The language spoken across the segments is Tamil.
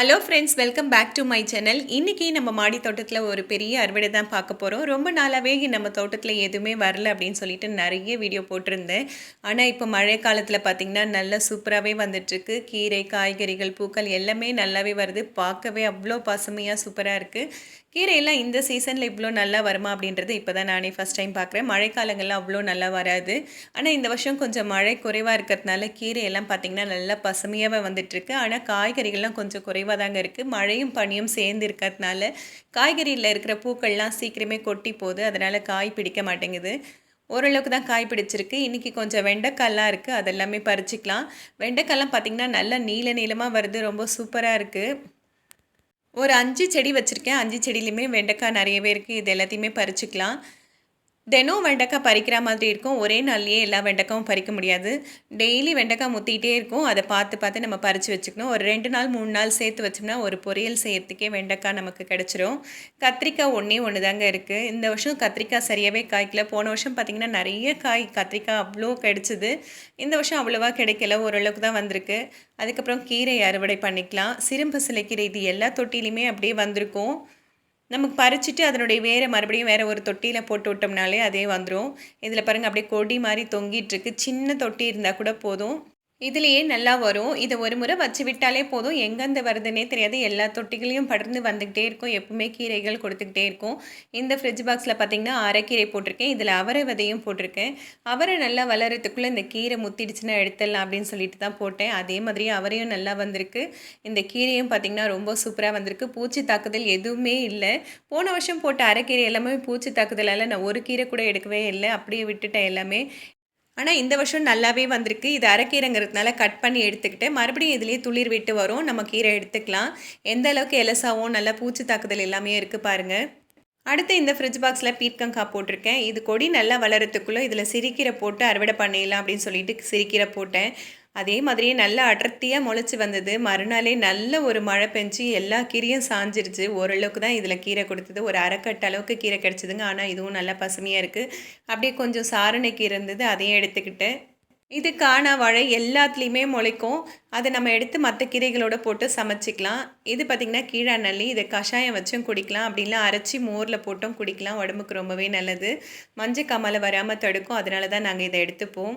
Hello friends welcome back to my channel இன்றைக்கி நம்ம மாடி தோட்டத்தில் ஒரு பெரிய அறுவடை தான் பார்க்க போகிறோம் ரொம்ப நாளாகவே நம்ம தோட்டத்தில் எதுவுமே வரல அப்படின்னு சொல்லிட்டு நிறைய வீடியோ போட்டிருந்தேன். ஆனால் இப்போ மழை காலத்தில் பார்த்திங்கன்னா நல்லா சூப்பராகவே வந்துட்டுருக்கு. கீரை காய்கறிகள் பூக்கள் எல்லாமே நல்லாவே வருது. பார்க்கவே அவ்வளோ பசுமையாக சூப்பராக இருக்குது கீரையெல்லாம் இந்த சீசனில் இவ்வளோ நல்லா வருமா அப்படின்றது இப்போ தான் நானே ஃபஸ்ட் டைம் பார்க்குறேன் மழைக்காலங்கள்லாம் அவ்வளோ நல்லா வராது. ஆனால் இந்த வருஷம் கொஞ்சம் மழை குறைவாக இருக்கிறதுனால கீரையெல்லாம் பார்த்திங்கன்னா நல்லா பசுமையாகவே வந்துட்டுருக்கு. ஆனால் காய்கறிகள்லாம் கொஞ்சம் குறைவாக தாங்க இருக்குது மழையும் பனியும் சேர்ந்து இருக்கிறதுனால காய்கறியில் இருக்கிற பூக்கள்லாம் சீக்கிரமே கொட்டி போகுது. அதனால் காய் பிடிக்க மாட்டேங்குது. ஓரளவுக்கு தான் காய் பிடிச்சிருக்கு. இன்றைக்கி கொஞ்சம் வெண்டைக்காய்லாம் இருக்குது அதெல்லாமே பறிச்சிக்கலாம். வெண்டைக்காய்லாம் பார்த்திங்கன்னா நல்லா நீல நீளமாக வருது. ரொம்ப சூப்பராக இருக்குது ஒரு அஞ்சு செடி வச்சுருக்கேன். அஞ்சு செடியிலையுமே வெண்டைக்காய் நிறையவே இருக்குது இது எல்லாத்தையுமே பறிச்சிக்கலாம். தினம் வெண்டைக்காய் பறிக்கிற மாதிரி இருக்கும். ஒரே நாள்லேயே எல்லா வெண்டைக்காயும் பறிக்க முடியாது. டெய்லி வெண்டைக்காய் முத்திக்கிட்டே இருக்கும். அதை பார்த்து பார்த்து நம்ம பறித்து வச்சுக்கணும். ஒரு ரெண்டு நாள் மூணு நாள் சேர்த்து வச்சோம்னா ஒரு பொரியல் செய்யறதுக்கே வெண்டைக்காய் நமக்கு கிடச்சிரும். கத்திரிக்காய் ஒன்றே ஒன்று தாங்க இருக்குது இந்த வருஷம் கத்திரிக்காய் சரியாகவே காய்க்கல. போன வருஷம் பார்த்திங்கன்னா நிறைய காய் கத்திரிக்காய் அவ்வளோ கிடச்சிது. இந்த வருஷம் அவ்வளோவா கிடைக்கல. ஓரளவுக்கு தான் வந்திருக்கு. அதுக்கப்புறம் கீரை அறுவடை பண்ணிக்கலாம். சிறும்பு சிலைக்கீரை இது எல்லா தொட்டிலையுமே அப்படியே வந்திருக்கும். நமக்கு பறிச்சுட்டு அதனுடைய வேறு மறுபடியும் வேறு ஒரு தொட்டியில் போட்டு விட்டோம்னாலே அதே வந்துடும் இதில் பாருங்கள் அப்படியே கொடி மாதிரி தொங்கிட்டுருக்கு சின்ன தொட்டி இருந்தால் கூட போதும். இதுலேயே நல்லா வரும். இதை ஒரு முறை வச்சு விட்டாலே போதும். எங்கேருந்து வருதுன்னே தெரியாது. எல்லா தொட்டிகளையும் படர்ந்து வந்துக்கிட்டே இருக்கும். எப்பவுமே கீரைகள் கொடுத்துக்கிட்டே இருக்கும். இந்த ஃப்ரிட்ஜ் பாக்ஸில் பார்த்திங்கன்னா அரைக்கீரை போட்டிருக்கேன். இதில் அவரை விதையும் போட்டிருக்கேன். அவரை நல்லா வளரத்துக்குள்ளே இந்த கீரை முத்திடுச்சுன்னா எடுத்துடலாம் அப்படின்னு சொல்லிட்டு தான் போட்டேன். அதே மாதிரி அவரையும் நல்லா வந்திருக்கு. இந்த கீரையும் பார்த்திங்கன்னா ரொம்ப சூப்பராக வந்திருக்கு. பூச்சி தாக்குதல் எதுவுமே இல்லை. போன வருஷம் போட்ட அரைக்கீரை எல்லாமே பூச்சி தாக்குதலால் நான் ஒரு கீரை கூட எடுக்கவே இல்லை. அப்படியே விட்டுட்டேன் எல்லாமே. ஆனால் இந்த வருஷம் நல்லாவே வந்திருக்கு. இது அரைக்கீரைங்கிறதுனால கட் பண்ணி எடுத்துக்கிட்டு மறுபடியும் இதுலேயே துளிர் விட்டு வரும். நம்ம கீரை எடுத்துக்கலாம். எந்த அளவுக்கு எலசாவும் நல்லா பூச்சி தாக்குதல் எல்லாமே இருக்குது பாருங்கள் அடுத்து இந்த ஃப்ரிட்ஜ் பாக்ஸில் பீர்க்கங்காய் போட்டிருக்கேன். இது கொடி நல்லா வளரத்துக்குள்ளே இதில் சிரிக்கீரை போட்டு அறுவடை பண்ணிடலாம் அப்படின்னு சொல்லிட்டு சிரிக்கீரை போட்டேன். அதே மாதிரியே நல்லா அடர்த்தியாக முளைச்சி வந்தது. மறுநாளே நல்ல ஒரு மழை பெஞ்சு எல்லா கீரையும் சாஞ்சிருச்சு. ஓரளவுக்கு தான் இதில் கீரை கொடுத்தது. ஒரு அரைக்கட்டு அளவுக்கு கீரை கிடச்சிதுங்க. ஆனால் இதுவும் நல்லா பசுமையாக இருக்குது அப்படியே கொஞ்சம் சாரணை கீரை இருந்தது. அதையும் எடுத்துக்கிட்டேன். இது காணா வாழை எல்லாத்துலேயுமே முளைக்கும். அதை நம்ம எடுத்து மற்ற கீரைகளோட போட்டு சமைச்சிக்கலாம். இது பார்த்திங்கன்னா கீழா நல்லி இதை கஷாயம் வச்சும் குடிக்கலாம். அப்படின்லாம் அரைச்சி மோரில் போட்டும் குடிக்கலாம். உடம்புக்கு ரொம்பவே நல்லது. மஞ்சள் காமால் வராமல் தடுக்கும். அதனால தான் நாங்கள் இதை எடுத்துப்போம்.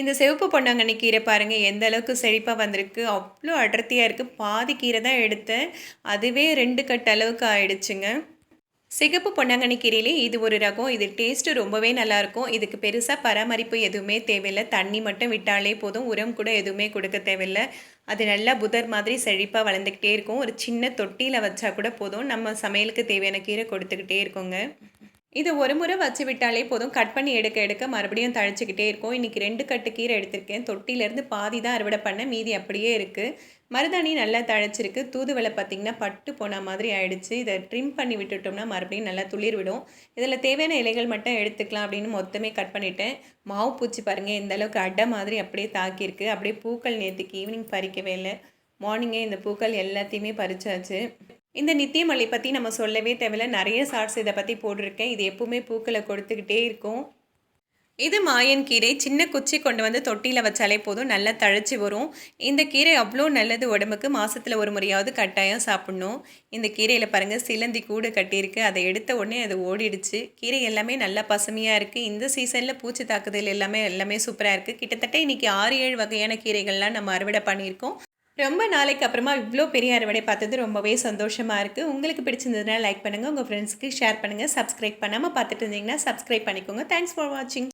இந்த சிவப்பு பொன்னாங்கண்ணி கீரை பாருங்கள் எந்த அளவுக்கு செழிப்பாக வந்திருக்கு. அவ்வளோ அடர்த்தியாக இருக்குது பாதி கீரை தான் எடுத்தேன். அதுவே ரெண்டு கட்டு அளவுக்கு ஆயிடுச்சுங்க. சிகப்பு பொன்னாங்கண்ணி கீரையிலே இது ஒரு ரகம். இது டேஸ்ட்டு ரொம்பவே நல்லாயிருக்கும் இதுக்கு பெருசாக பராமரிப்பு எதுவுமே தேவையில்லை. தண்ணி மட்டும் விட்டாலே போதும். உரம் கூட எதுவுமே கொடுக்க தேவையில்லை. அது நல்லா புதர் மாதிரி செழிப்பாக வளர்ந்துக்கிட்டே இருக்கும். ஒரு சின்ன தொட்டியில் வச்சா கூட போதும். நம்ம சமையலுக்கு தேவையான கீரை கொடுத்துக்கிட்டே இருக்கோங்க. இது ஒரு முறை வச்சு விட்டாலே போதும். கட் பண்ணி எடுக்க எடுக்க மறுபடியும் தழைச்சிக்கிட்டே இருக்கும். இன்றைக்கி ரெண்டு கட்டு கீரை எடுத்திருக்கேன். தொட்டிலேருந்து பாதி தான் அறுவடை பண்ண. மீதி அப்படியே இருக்குது மருதாணி நல்லா தழைச்சிருக்கு. தூதுவலை பார்த்திங்கன்னா பட்டு போன மாதிரி ஆயிடுச்சு. இதை ட்ரிம் பண்ணி விட்டுட்டோம்னா மறுபடியும் நல்லா துளிர் விடும். இதில் தேவையான இலைகள் மட்டும் எடுத்துக்கலாம் அப்படின்னு மொத்தமே கட் பண்ணிவிட்டேன் மாவு பூச்சி பாருங்கள் இந்த அளவுக்கு அடை மாதிரி அப்படியே தாக்கியிருக்கு. அப்படியே பூக்கள் நேற்றுக்கு ஈவினிங் பறிக்கவே இல்லை. மார்னிங்கே இந்த பூக்கள் எல்லாத்தையுமே பறிச்சாச்சு. இந்த நித்தியமல்லி பற்றி நம்ம சொல்லவே தேவையில்ல. நிறைய ஷார்ட்ஸ் இதை பற்றி போட்டிருக்கேன். இது எப்பவுமே பூக்களை கொடுத்துக்கிட்டே இருக்கும். இது மாயன் கீரை. சின்ன குச்சி கொண்டு வந்து தொட்டியில் வச்சாலே போதும். நல்லா தழைச்சி வரும். இந்த கீரை அவ்வளோ நல்லது உடம்புக்கு. மாதத்தில் ஒரு முறையாவது கட்டாயம் சாப்பிட்ணும். இந்த கீரையில் பாருங்கள் சிலந்தி கூடு கட்டியிருக்கு. அதை எடுத்த உடனே அது ஓடிடுச்சு. கீரை எல்லாமே நல்லா பசுமையாக இருக்குது இந்த சீசனில் பூச்சி தாக்குதல் எல்லாமே எல்லாமே சூப்பராக இருக்குது கிட்டத்தட்ட இன்றைக்கி ஆறு ஏழு வகையான கீரைகள்லாம் நம்ம அறுவடை பண்ணியிருக்கோம். ரொம்ப நாளைக்கு அப்புறமா இவ்வளோ பெரிய அறுவடை பார்த்தது ரொம்பவே சந்தோஷமாக இருக்குது உங்களுக்கு பிடிச்சிருந்ததுனா லைக் பண்ணுங்கள் உங்கள் ஃப்ரெண்ட்ஸ்க்கு ஷேர் பண்ணுங்கள் சப்ஸ்கிரைப் பண்ணாமல் பார்த்துட்டு இருந்தீங்கன்னா சப்ஸ்கிரைப் பண்ணிக்கோங்க. தேங்க்ஸ் ஃபார் வாட்சிங்